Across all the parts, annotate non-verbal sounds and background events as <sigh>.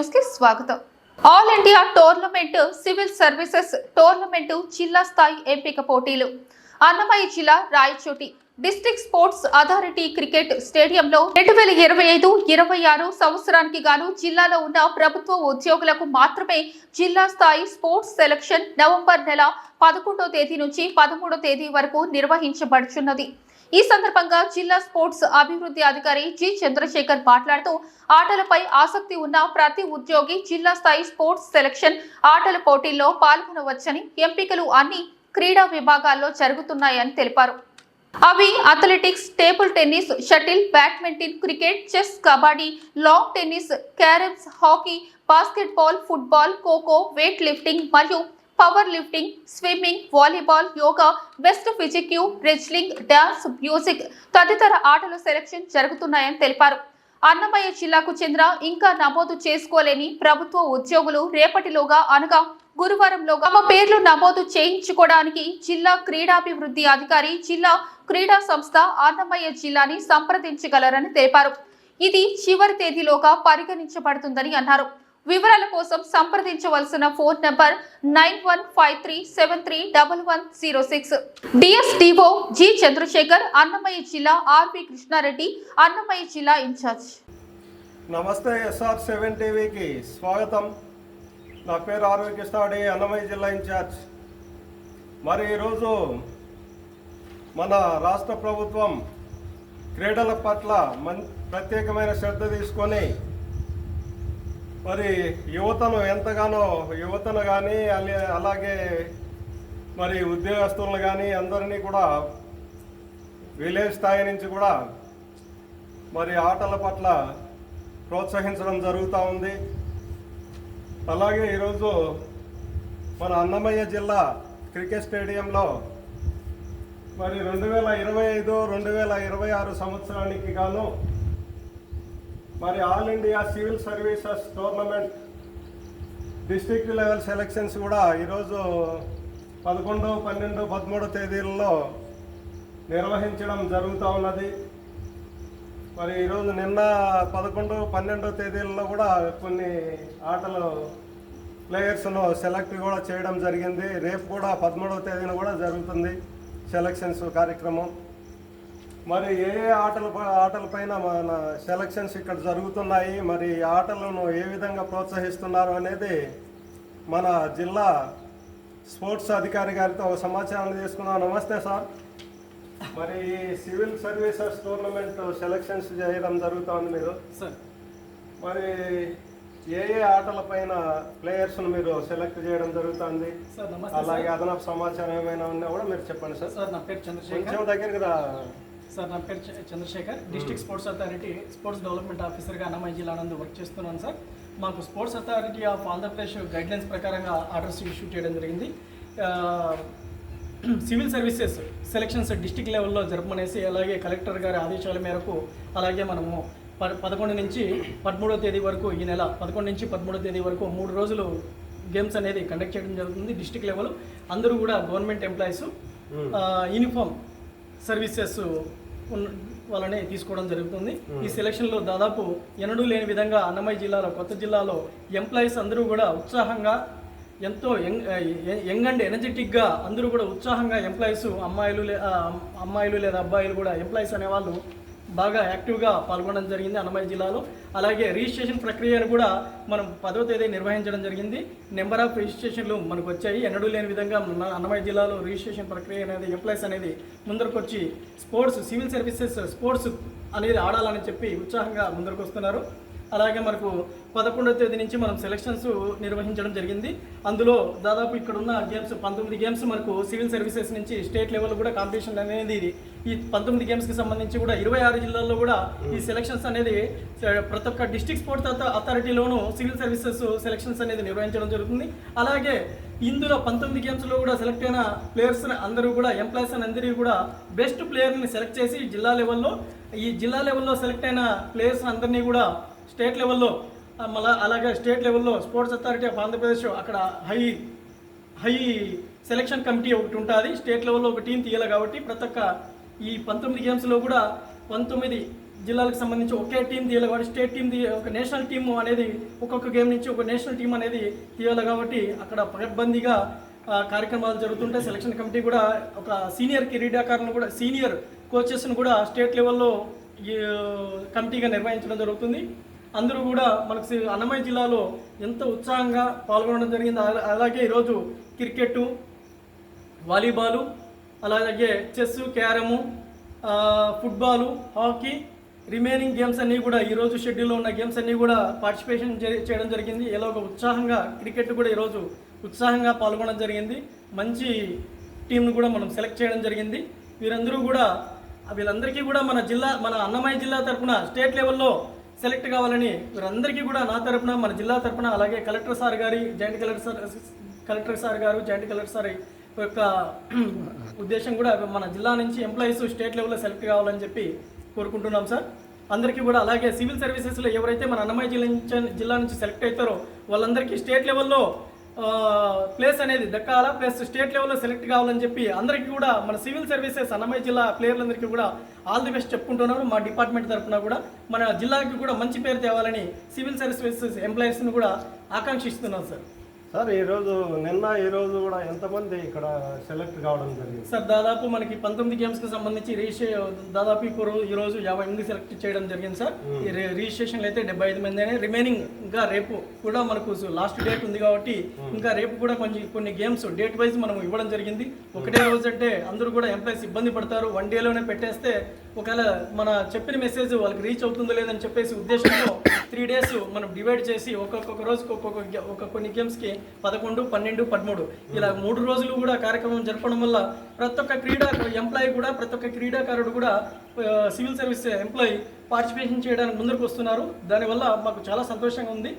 న్యూస్కి స్వాగతం. All India tournament civil services tournament జిల్లా స్థాయి ఎంపిక పోటీలు. అన్నమయ్య జిల్లా Rayachoti. District sports authority cricket స్టేడియంలో రెండు వేల ఇరవై ఐదు ఇరవై ఆరు సంవత్సరానికి గాను జిల్లాలో ఉన్న ప్రభుత్వ ఉద్యోగులకు మాత్రమే జిల్లా స్థాయి స్పోర్ట్స్ సెలక్షన్ నవంబర్ నెల పదకొండో తేదీ నుంచి పదమూడో తేదీ వరకు నిర్వహించబడుచున్నది. ఈ సందర్భంగా జిల్లా స్పోర్ట్స్ అభివృద్ధి అధికారి జి చంద్రశేఖర్ మాట్లాడుతూ ఆటలపై ఆసక్తి ఉన్న ప్రతి ఉద్యోగి జిల్లా స్థాయి స్పోర్ట్స్ సెలక్షన్ ఆటల పోటీల్లో పాల్గొనవచ్చని ఎంపికలు అన్ని క్రీడా విభాగాల్లో జరుగుతున్నాయని తెలిపారు. అవి athletics table tennis shuttle badminton cricket chess kabaddi lawn tennis carroms hockey basketball football kho kho weight lifting మరియు power lifting swimming volleyball yoga best physique wrestling dance music తదితర ఆటల సెలక్షన్ జరుగుతున్నాయని తెలిపారు. అన్నమయ్య జిల్లాకు చెందిన ఇంకా నమోదు చేసుకోలేని ప్రభుత్వ ఉద్యోగులు రేపటిలోగా అనగా గురువారంలోగా తమ పేర్లు నమోదు చేయించుకోవడానికి జిల్లా క్రీడాభివృద్ధి అధికారి జిల్లా క్రీడా సంస్థ అన్నమయ్య జిల్లాని సంప్రదించగలరని తెలిపారు. ఇది చివరి తేదీలోగా పరిగణించబడుతుందని అన్నారు. వివరాల కోసం సంప్రదించవలసిన phone number nine one five three seven three double one zero six. DSDO G Chandrasekhar Annamayya జిల్లా ఆర్పి కృష్ణారెడ్డి అన్నమయ్య జిల్లా ఇన్ఛార్జ్. నమస్తే ఎస్ఆర్ సెవెన్ టీవీకి స్వాగతం. నా పేరు ఆర్వి కృష్ణాడి అన్నమయ్య జిల్లా ఇన్ఛార్జ్. మరి ఈరోజు మన రాష్ట్ర ప్రభుత్వం క్రీడల పట్ల మన్ ప్రత్యేకమైన శ్రద్ధ తీసుకొని మరి యువతను ఎంతగానో యువతను కానీ అలాగే మరి ఉద్యోగస్తులను కానీ అందరినీ కూడా విలేజ్ స్థాయి నుంచి కూడా మరి ఆటల పట్ల ప్రోత్సహించడం జరుగుతూ ఉంది. అలాగే ఈరోజు మన అన్నమయ్య జిల్లా క్రికెట్ స్టేడియంలో మరి రెండు వేల ఇరవై ఐదు రెండు వేల ఇరవై ఆరు సంవత్సరానికి గాను మరి all India civil services tournament district level selections కూడా ఈరోజు పదకొండు పన్నెండు పదమూడు తేదీలలో నిర్వహించడం జరుగుతూ ఉన్నది. మరి ఈరోజు నిన్న పదకొండు పన్నెండో తేదీలలో కూడా కొన్ని ఆటలు ప్లేయర్స్ను సెలెక్ట్ కూడా చేయడం జరిగింది. రేపు కూడా పదమూడవ తేదీన కూడా జరుగుతుంది సెలక్షన్స్ కార్యక్రమం. మరి ఏ ఏ ఆటల ఆటలపైన మన సెలక్షన్స్ ఇక్కడ జరుగుతున్నాయి మరి ఆటలను ఏ విధంగా ప్రోత్సహిస్తున్నారు అనేది మన జిల్లా స్పోర్ట్స్ అధికారి గారితో ఒక సమాచారం తీసుకున్నాం. నమస్తే సార్. మరి సివిల్ సర్వీసెస్ టోర్నమెంట్ సెలక్షన్స్ చేయడం జరుగుతోంది మీరు. సార్. మరి ఏ ఏ ఆటలపైన ప్లేయర్స్ను మీరు సెలెక్ట్ చేయడం జరుగుతుంది? అలాగే. అదనపు సమాచారం ఏమైనా ఉన్నా కూడా మీరు చెప్పండి సార్. సార్ నా పేరు చంద్రశేఖర్. కొంచెం దగ్గరికి రా. సార్ నా పేరు Chandrasekhar. District sports authority sports development ఆఫీసర్గా అన్నమయ్య జిల్లా నందు వర్క్ చేస్తున్నాను సార్. మాకు sports authority of Andhra Pradesh guidelines ప్రకారంగా ఆర్డర్స్ ఇష్యూ చేయడం జరిగింది. సివిల్ సర్వీసెస్ సెలక్షన్స్ డిస్టిక్ లెవెల్లో జరపమనేసి అలాగే కలెక్టర్ గారి ఆదేశాల మేరకు అలాగే మనము ప పదకొండు నుంచి పదమూడో తేదీ వరకు ఈ నెల పదకొండు నుంచి పదమూడో తేదీ వరకు మూడు రోజులు గేమ్స్ అనేది కండక్ట్ చేయడం జరుగుతుంది డిస్టిక్ లెవెల్ అందరూ కూడా గవర్నమెంట్ ఎంప్లాయీస్ యూనిఫామ్ సర్వీసెస్ వాళ్ళనే తీసుకోవడం జరుగుతుంది. ఈ సెలక్షన్లో దాదాపు ఎన్నడూ లేని విధంగా అన్నమయ్య జిల్లాలో కొత్త జిల్లాలో ఎంప్లాయీస్ అందరూ కూడా ఉత్సాహంగా ఎంతో యంగ్ యంగ్ అండ్ ఎనర్జెటిక్గా అందరూ కూడా ఉత్సాహంగా ఎంప్లాయీస్ అమ్మాయిలు అమ్మాయిలు లేదా అబ్బాయిలు కూడా ఎంప్లాయీస్ అనేవాళ్ళు బాగా యాక్టివ్గా పాల్గొనడం జరిగింది అన్నమయ్య జిల్లాలో. అలాగే రిజిస్ట్రేషన్ ప్రక్రియను కూడా మనం పదో తేదీ నిర్వహించడం జరిగింది. నెంబర్ ఆఫ్ రిజిస్ట్రేషన్లు మనకు వచ్చాయి. ఎన్నడూ లేని విధంగా మన అన్నమయ్య జిల్లాలో రిజిస్ట్రేషన్ ప్రక్రియ అనేది ఎంప్లాయీస్ అనేది ముందరకు వచ్చి స్పోర్ట్స్ సివిల్ సర్వీసెస్ స్పోర్ట్స్ అనేది ఆడాలని చెప్పి ఉత్సాహంగా ముందరకు వస్తున్నారు అలాగే మనకు పదకొండవ తేదీ నుంచి మనం సెలక్షన్స్ నిర్వహించడం జరిగింది. అందులో దాదాపు ఇక్కడ ఉన్న గేమ్స్ పంతొమ్మిది గేమ్స్ మనకు సివిల్ సర్వీసెస్ నుంచి స్టేట్ లెవెల్ కూడా కాంపిటీషన్ అనేది ఈ పంతొమ్మిది గేమ్స్కి సంబంధించి కూడా ఇరవై ఆరు జిల్లాల్లో కూడా ఈ సెలక్షన్స్ అనేది ఆ, ప్రతి ఒక్క డిస్ట్రిక్ట్ స్పోర్ట్స్ అథారిటీలోను సివిల్ సర్వీసెస్ సెలక్షన్స్ అనేది నిర్వహించడం జరుగుతుంది. అలాగే ఇందులో పంతొమ్మిది గేమ్స్లో కూడా సెలెక్ట్ అయిన ప్లేయర్స్ అందరూ కూడా ఎంప్లాయీస్ అందరికీ కూడా బెస్ట్ ప్లేయర్ని సెలెక్ట్ చేసి జిల్లా లెవెల్లో ఈ జిల్లా లెవెల్లో సెలెక్ట్ అయిన ప్లేయర్స్ అందరినీ కూడా స్టేట్ లెవెల్లో మళ్ళీ మళ్ళా అలాగే స్టేట్ లెవెల్లో స్పోర్ట్స్ అథారిటీ ఆఫ్ ఆంధ్రప్రదేశ్ అక్కడ హై హై సెలక్షన్ కమిటీ ఒకటి ఉంటుంది. స్టేట్ లెవెల్లో ఒక టీం తీయాలి కాబట్టి ప్రతి ఒక్క ఈ పంతొమ్మిది గేమ్స్లో కూడా పంతొమ్మిది జిల్లాలకు సంబంధించి ఒకే టీం తీయాలి కాబట్టి స్టేట్ టీం ఒక నేషనల్ టీం అనేది ఒక్కొక్క గేమ్ నుంచి ఒక నేషనల్ టీం అనేది తీయాలి కాబట్టి అక్కడ పకడ్బందీగా కార్యక్రమాలు జరుగుతుంటే సెలక్షన్ కమిటీ కూడా ఒక సీనియర్ క్రీడాకారులను కూడా సీనియర్ కోచెస్ను కూడా స్టేట్ లెవెల్లో కమిటీగా నిర్వహించడం జరుగుతుంది. అందరూ కూడా మనకు అన్నమయ్య జిల్లాలో ఎంత ఉత్సాహంగా పాల్గొనడం జరిగింది అలా- అలాగే ఈరోజు క్రికెట్ వాలీబాలు అలాగే chess carrom football hockey remaining games అన్నీ కూడా ఈరోజు షెడ్యూల్లో ఉన్న గేమ్స్ అన్నీ కూడా పార్టిసిపేషన్ చేయడం జరిగింది. ఎలాగ ఉత్సాహంగా క్రికెట్ కూడా ఈరోజు ఉత్సాహంగా పాల్గొనడం జరిగింది. మంచి టీంను కూడా మనం సెలెక్ట్ చేయడం జరిగింది. వీరందరూ కూడా వీళ్ళందరికీ కూడా మన జిల్లా మన అన్నమయ్య జిల్లా తరపున స్టేట్ లెవెల్లో సెలెక్ట్ కావాలని వీరందరికీ కూడా నా తరపున మన జిల్లా తరపున అలాగే కలెక్టర్ సార్ గారి joint collector sir collector sir గారు జాయింట్ కలెక్టర్ సార్ యొక్క <clears throat> ఉద్దేశం కూడా మన జిల్లా నుంచి ఎంప్లాయీస్ స్టేట్ లెవెల్లో సెలెక్ట్ కావాలని చెప్పి కోరుకుంటున్నాం సార్. అందరికీ కూడా అలాగే సివిల్ సర్వీసెస్లో ఎవరైతే మన అన్నమయ్య జిల్లా నుంచి జిల్లా నుంచి సెలెక్ట్ అవుతారో వాళ్ళందరికీ స్టేట్ లెవెల్లో ప్లేస్ అనేది దక్కాల? ప్లస్ స్టేట్ లెవెల్లో సెలెక్ట్ కావాలని చెప్పి అందరికీ కూడా మన సివిల్ సర్వీసెస్ అన్నమయ్య జిల్లా ప్లేయర్లందరికీ కూడా ఆల్ ది బెస్ట్ చెప్పుకుంటున్నాను మా డిపార్ట్మెంట్ తరఫున కూడా మన జిల్లాకి కూడా మంచి పేరు తేవాలని సివిల్ సర్వీసెస్ ఎంప్లాయీస్ని కూడా ఆకాంక్షిస్తున్నాం సార్. సార్ ఈరోజు నిన్న ఈరోజు కూడా ఎంతమంది ఇక్కడ సెలెక్ట్ కావడం జరిగింది? సార్ దాదాపు మనకి పంతొమ్మిది గేమ్స్కి సంబంధించి రిజిస్ట్రే దాదాపు ఇప్పుడు ఈ రోజు యాభై ఎనిమిది సెలెక్ట్ చేయడం జరిగింది సార్. ఈ రిజిస్ట్రేషన్లు అయితే డెబ్బై ఐదు మంది అయినాయి. రిమైనింగ్ ఇంకా రేపు కూడా మనకు లాస్ట్ డేట్ ఉంది కాబట్టి ఇంకా రేపు కూడా కొంచెం కొన్ని గేమ్స్ డేట్ వైజ్ మనం ఇవ్వడం జరిగింది. ఒకటే రోజు అంటే అందరూ కూడా ఎంప్లాయీస్ ఇబ్బంది పడతారు. వన్ డేలోనే పెట్టేస్తే ఒకవేళ మన చెప్పిన మెసేజ్ వాళ్ళకి రీచ్ అవుతుందో లేదని చెప్పేసి ఉద్దేశంతో త్రీ డేస్ మనం డివైడ్ చేసి ఒక్కొక్క రోజుకి ఒక్కొక్క ఒక కొన్ని గేమ్స్కి పదకొండు పన్నెండు పదమూడు. ఇలా మూడు రోజులు కూడా కార్యక్రమం జరపడం వల్ల ప్రతి ఒక్క క్రీడా ఎంప్లాయీ కూడా ప్రతి ఒక్క క్రీడాకారుడు కూడా సివిల్ సర్వీస్ ఎంప్లాయీ పార్టిసిపేషన్ చేయడానికి ముందుకు వస్తున్నారు. దానివల్ల మాకు చాలా సంతోషంగా ఉంది.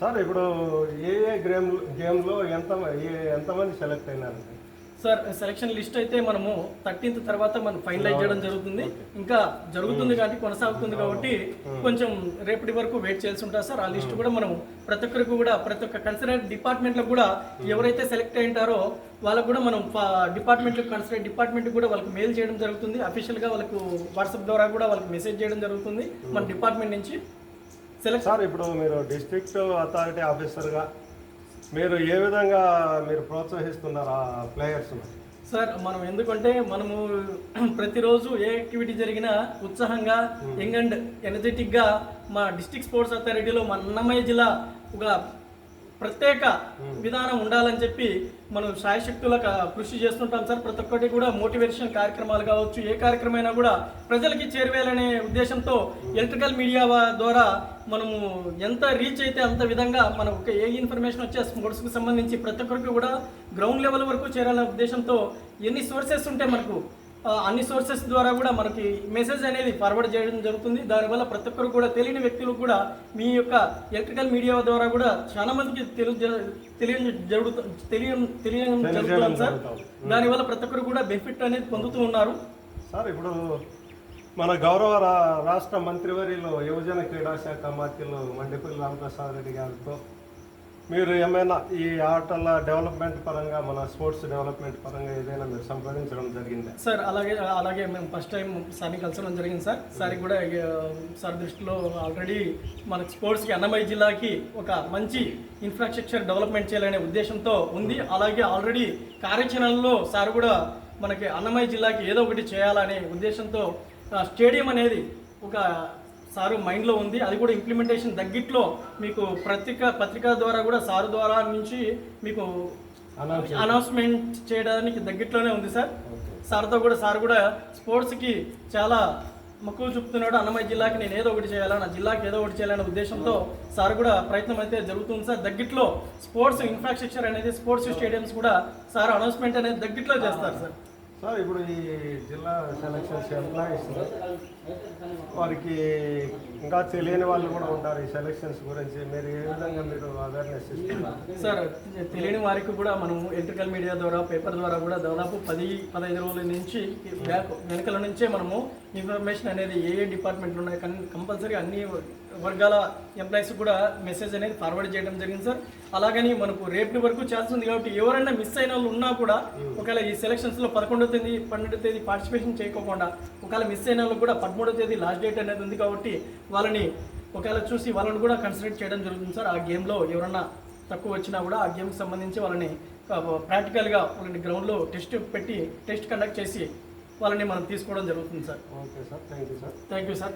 సార్ ఇప్పుడు ఏ ఏ గేమ్ గేమ్లో ఎంత ఏ ఎంతమంది సెలెక్ట్ అయినారు? సార్ సెలక్షన్ లిస్ట్ అయితే మనము థర్టీన్త్ తర్వాత మనం ఫైనలైజ్ చేయడం జరుగుతుంది. ఇంకా జరుగుతుంది కాబట్టి కొనసాగుతుంది కాబట్టి కొంచెం రేపటి వరకు వెయిట్ చేయాల్సి ఉంటుంది సార్. ఆ లిస్ట్ కూడా మనం ప్రతి ఒక్కరికి కూడా ప్రతి ఒక్క కన్సర్న్ డిపార్ట్మెంట్లో కూడా ఎవరైతే సెలెక్ట్ అయింటారో వాళ్ళకు కూడా మనం డిపార్ట్మెంట్ కన్సర్న్ డిపార్ట్మెంట్ కూడా వాళ్ళకి మెయిల్ చేయడం జరుగుతుంది. అఫీషియల్గా వాళ్ళకు వాట్సాప్ ద్వారా కూడా వాళ్ళకి మెసేజ్ చేయడం జరుగుతుంది. మన డిపార్ట్మెంట్ నుంచి. సెలెక్ట్ సార్ ఇప్పుడు మీరు డిస్ట్రిక్ట్ అథారిటీ ఆఫీసర్గా మీరు ఏ విధంగా మీరు ప్రోత్సహిస్తున్నారు ఆ ప్లేయర్స్ను సార్ మనం ఎందుకంటే మనము ప్రతిరోజు ఏ యాక్టివిటీ జరిగినా ఉత్సాహంగా యంగ్ అండ్ ఎనర్జెటిక్గా మా డిస్ట్రిక్ట్ స్పోర్ట్స్ అథారిటీలో మన అన్నమయ్య జిల్లా ఒక ప్రత్యేక విధానం ఉండాలని చెప్పి మనం శాయశక్తులకు కృషి చేస్తుంటాం సార్. ప్రతి ఒక్కటి కూడా మోటివేషన్ కార్యక్రమాలు కావచ్చు ఏ కార్యక్రమైనా కూడా ప్రజలకి చేరువేయాలనే ఉద్దేశంతో ఎలక్ట్రికల్ మీడియా ద్వారా మనము ఎంత రీచ్ అయితే అంత విధంగా మనం ఒక ఏ ఇన్ఫర్మేషన్ వచ్చే స్పోర్ట్స్కి సంబంధించి ప్రతి ఒక్కరికి కూడా గ్రౌండ్ లెవెల్ వరకు చేరాలనే ఉద్దేశంతో ఎన్ని సోర్సెస్ ఉంటే మనకు అన్ని సోర్సెస్ ద్వారా కూడా మనకి మెసేజ్ అనేది ఫార్వర్డ్ చేయడం జరుగుతుంది. దానివల్ల ప్రతి ఒక్కరు కూడా తెలియని వ్యక్తులు కూడా మీ యొక్క ఎలక్ట్రికల్ మీడియా ద్వారా కూడా చాలా మందికి తెలియ తెలియ జరుగుతు తెలియ తెలియడం జరుగుతుంది సార్. దానివల్ల ప్రతి ఒక్కరు కూడా బెనిఫిట్ అనేది పొందుతూ ఉన్నారు. సార్ ఇప్పుడు మన గౌరవ రాష్ట్ర మంత్రివర్యులు యువజన క్రీడా శాఖ మంత్రులు మండిపల్లి రామప్రసాద్ రెడ్డి గారితో మీరు ఏమైనా ఈ ఆటల డెవలప్మెంట్ పరంగా మన స్పోర్ట్స్ డెవలప్మెంట్ పరంగా ఏదైనా మీరు సంప్రదించడం జరిగింది? సార్ అలాగే అలాగే మేము ఫస్ట్ టైం సార్ని కలిసడం జరిగింది సార్. సార్ కూడా సార్ దృష్టిలో ఆల్రెడీ మన స్పోర్ట్స్కి అన్నమయ్య జిల్లాకి ఒక మంచి ఇన్ఫ్రాస్ట్రక్చర్ డెవలప్మెంట్ చేయాలనే ఉద్దేశంతో ఉంది. అలాగే ఆల్రెడీ కార్యాచరణలో సార్ కూడా మనకి అన్నమయ్య జిల్లాకి ఏదో ఒకటి చేయాలనే ఉద్దేశంతో ఆ, స్టేడియం అనేది ఒక సారు మైండ్లో ఉంది. అది కూడా ఇంప్లిమెంటేషన్ దగ్గిట్లో మీకు పత్రిక పత్రిక ద్వారా కూడా సారు ద్వారా నుంచి మీకు అనౌన్స్మెంట్ చేయడానికి దగ్గరలోనే ఉంది సార్. సార్తో కూడా సార్ కూడా స్పోర్ట్స్కి చాలా మక్కువ చూపుతున్నాడు. అన్నమయ్య జిల్లాకి నేను ఏదో ఒకటి చేయాలా నా జిల్లాకి ఏదో ఒకటి చేయాలనే ఉద్దేశంతో సార్ కూడా ప్రయత్నం అయితే జరుగుతుంది సార్. దగ్గరలో స్పోర్ట్స్ ఇన్ఫ్రాస్ట్రక్చర్ అనేది స్పోర్ట్స్ స్టేడియంస్ కూడా సార్ అనౌన్స్మెంట్ అనేది దగ్గరలో చేస్తారు సార్. సార్ ఇప్పుడు ఈ జిల్లా సెలక్షన్స్ ఎంప్లాయీస్ వారికి ఇంకా తెలియని వాళ్ళు కూడా ఉంటారు ఈ సెలక్షన్స్ గురించి. మీరు ఏ విధంగా మీరు అవేర్నెస్ ఇస్తున్నారు? సార్ తెలియని వారికి కూడా మనం ఎలక్ట్రికల్ మీడియా ద్వారా పేపర్ ద్వారా కూడా దాదాపు పది పదహైదు రోజుల నుంచి బ్యాక్ వెనకల నుంచే మనము ఇన్ఫర్మేషన్ అనేది ఏ ఏ డిపార్ట్మెంట్లు ఉన్నాయి కంపల్సరీ అన్ని వర్గాల ఎంప్లాయీస్ కూడా మెసేజ్ అనేది ఫార్వర్డ్ చేయడం జరిగింది సార్ అలాగని మనకు రేపటి వరకు ఛాన్స్ ఉంది కాబట్టి ఎవరైనా మిస్ అయిన వాళ్ళు ఉన్నా కూడా ఒకవేళ ఈ సెలక్షన్స్లో పదకొండవ తేదీ పన్నెండవ తేదీ పార్టిసిపేషన్ చేయకోకుండా ఒకవేళ మిస్ అయిన వాళ్ళు కూడా పదమూడవ తేదీ లాస్ట్ డేట్ అనేది ఉంది కాబట్టి వాళ్ళని ఒకవేళ చూసి వాళ్ళని కూడా కన్సిడర్ చేయడం జరుగుతుంది సార్ ఆ గేమ్లో ఎవరన్నా తక్కువ వచ్చినా కూడా ఆ గేమ్కి సంబంధించి వాళ్ళని ప్రాక్టికల్గా వాళ్ళని గ్రౌండ్లో టెస్ట్ పెట్టి టెస్ట్ కండక్ట్ చేసి వాళ్ళని మనం తీసుకోవడం జరుగుతుంది sir okay sir thank you sir thank you sir